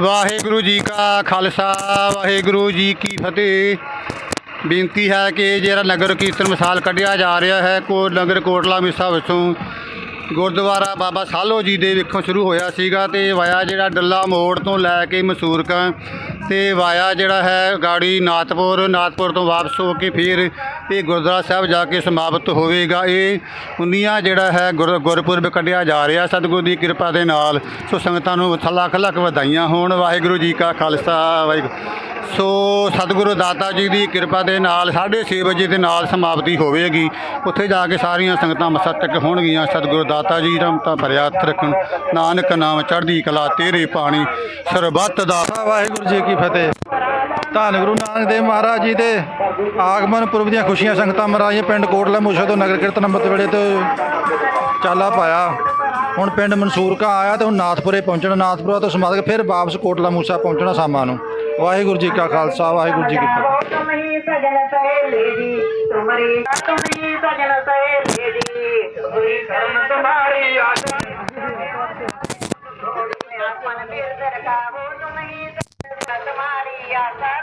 ਵਾਹਿਗੁਰੂ ਜੀ ਕਾ ਖਾਲਸਾ, ਵਾਹਿਗੁਰੂ ਜੀ ਕੀ ਫਤਿਹ। ਬੇਨਤੀ ਹੈ ਕਿ ਜਿਹੜਾ ਨਗਰ ਕੀਰਤਨ ਮਿਸਾਲ ਕੱਢਿਆ ਜਾ ਰਿਹਾ ਹੈ, ਕੋ ਨਗਰ ਕੋਟਲਾ ਮਿਸਾ ਵਿੱਚੋਂ ਗੁਰਦੁਆਰਾ ਬਾਬਾ ਸਾਲੋ ਜੀ ਦੇ ਵਿਖੋਂ ਸ਼ੁਰੂ ਹੋਇਆ ਸੀਗਾ ਤੇ ਵਾਇਆ ਜਿਹੜਾ ਡੱਲਾ ਮੋੜ ਤੋਂ ਲੈ ਕੇ ਮਸੂਰਕਾਂ ਤੇ ਵਾਇਆ ਜਿਹੜਾ ਹੈ ਗਾੜੀ ਨਾਤਪੁਰ ਨਾਤਪੁਰ ਤੋਂ ਵਾਪਸ ਹੋ ਕੇ ਫਿਰ ਇਹ ਗੁਰਦੁਆਰਾ ਸਾਹਿਬ ਜਾ ਕੇ ਸਮਾਪਤ ਹੋਵੇਗਾ। ਇਹ 19 ਜਿਹੜਾ ਹੈ ਗੁਰ, ਗੁਰਪੁਰਬ ਕੱਢਿਆ ਜਾ ਰਿਹਾ। ਸਤਿਗੁਰੂ ਦੀ ਕਿਰਪਾ ਦੇ ਨਾਲ ਸੋ ਸੰਗਤਾਂ ਨੂੰ ਲੱਖ ਲੱਖ ਵਧਾਈਆਂ ਹੋਣ। ਵਾਹਿਗੁਰੂ ਜੀ ਕਾ ਖਾਲਸਾ, ਵਾਹਿਗੁਰੂ। ਸੋ ਸਤਿਗੁਰੂ ਦਾਤਾ ਜੀ ਦੀ ਕਿਰਪਾ ਦੇ ਨਾਲ 6:30 ਵਜੇ ਦੇ ਨਾਲ ਸਮਾਪਤੀ ਹੋਵੇਗੀ। ਉੱਥੇ ਜਾ ਕੇ ਸਾਰੀਆਂ ਸੰਗਤਾਂ ਮਸਤਕ ਹੋਣਗੀਆਂ। ਸਤਿਗੁਰੂ ਦਾਤਾ ਜੀ ਰਮਤਾ ਭਰਿਆ ਹੱਥ ਰੱਖਣ। ਨਾਨਕ ਨਾਮ ਚੜ੍ਹਦੀ ਕਲਾ ਤੇਰੇ ਪਾਣੀ। ਸਰਬੱਤ ਦਾ ਵਾਹਿਗੁਰੂ ਜੀ ਕੀ ਫਤਿਹ। ਧੰਨ ਗੁਰੂ ਨਾਨਕ ਦੇਵ ਮਹਾਰਾਜ ਜੀ ਦੇ ਆਗਮਨ ਪੁਰਬ ਦੀਆਂ ਖੁਸ਼ੀਆਂ ਸੰਗਤਾਂ ਮਰਾਈਆਂ ਪਿੰਡ ਕੋਟਲਾ ਮੂਸ਼ਾ ਤੋਂ ਨਗਰ ਕੀਰਤਨ ਅੰਮ੍ਰਿਤ ਵੇਲੇ ਤੋਂ ਚਾਲਾ ਪਾਇਆ। ਹੁਣ ਪਿੰਡ ਮਨਸੂਰਕਾ ਆਇਆ ਤੇ ਹੁਣ ਨਾਥਪੁਰੇ ਪਹੁੰਚਣਾ, ਨਾਥਪੁਰਾ ਤੋਂ ਸਮਾਧ ਕੇ ਫਿਰ ਵਾਪਸ ਕੋਟਲਾ ਮੂਸਾ ਪਹੁੰਚਣਾ ਸ਼ਾਮਾਂ ਨੂੰ। ਵਾਹਿਗੁਰੂ ਜੀ ਕਾ ਖਾਲਸਾ, ਵਾਹਿਗੁਰੂ ਜੀ ਕੀ ਫਤਿਹ।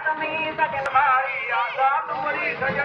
सजन सजन